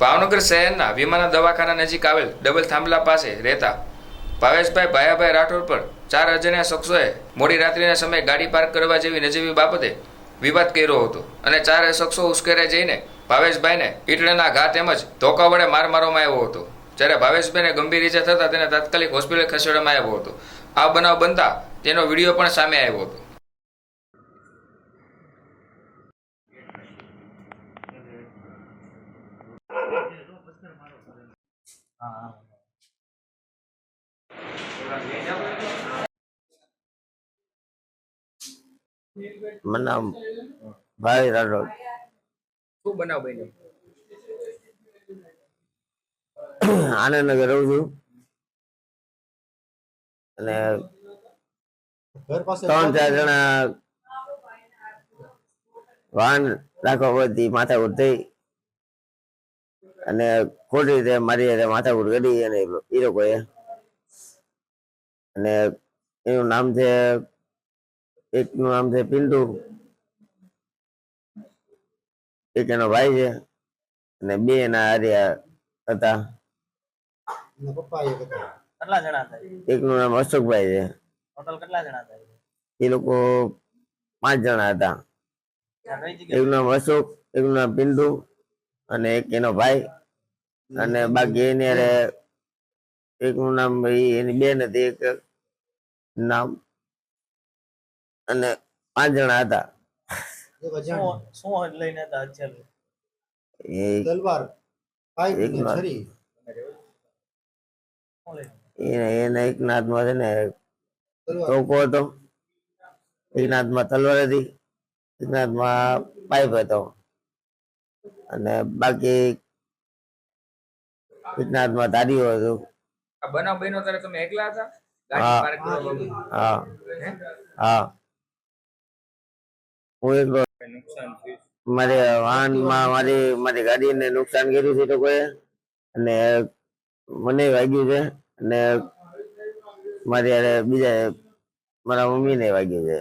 ભાવનગર શહેરના વિમાના દવાખાના નજીક આવેલ ડબલ થાંભલા પાસે રહેતા ભાવેશભાઈ ભાયાભાઈ રાઠોડ પર ચાર અજાણ્યા શખ્સોએ મોડી રાત્રિના સમયે ગાડી પાર્ક કરવા જેવી નજીવી બાબતે વિવાદ કર્યો હતો અને ચાર શખ્સો ઉશ્કેરાઈ જઈને ભાવેશભાઈને ઈટડાના ઘા તેમજ ધોકા વડે માર મારવામાં આવ્યો હતો. જ્યારે ભાવેશભાઈને ગંભીર ઇજા થતાં તેને તાત્કાલિક હોસ્પિટલ ખસેડવામાં આવ્યો હતો. આ બનાવ બનતા તેનો વીડિયો પણ સામે આવ્યો હતો. મને ભાઈ રાઠોડ શું બનાવ બન્યો? આનંદનગર રહું છું. અને ત્રણ ચાર જણા વાહન રાખવા પરથી માથા ઉઠ થઈ અને ખોટી રીતે મારી હારે માથાકૂટ કરી અને એ લોકોએ અને એનું નામ છે એકનું નામ છે પિન્ટુ. એક એનો ભાઈ છે અને બે એના આર્યા હતા. એના પપ્પા એક હતા. કેટલા જણા થાય એકનું નામ અશોકભાઈ છે. ટોટલ કેટલા જણા થાય એ? લોકો પાંચ જણા હતા. એકનું નામ અશોક એકનું નામ પિન્ટુ. અને એક એનો ભાઈ અને બાકી એની એક એકનું નામ એની બેન હતી એક નામ. અને પાંચ જણા હતા. શું લઈને હતા અત્યારે? તલવાર એને એના એક હાથમાં છે ને ચોકો હતો. એક હાથમાં તલવાર હતી એક હાથમાં પાઇપ હતો. અને બાકી એક ધારી તારીઓ તો. આ બનાવ બન્યો ત્યારે તમે એકલા હતા? હા. ગાડી પાર્ક હા. હા? હું. એકલો મારે વાહનમાં મારી મારી ગાડીને નુકસાન કર્યું છે તો લોકોએ અને મને વાગ્યું છે અને મારી બીજા મારા મમ્મીને વાગ્યું છે.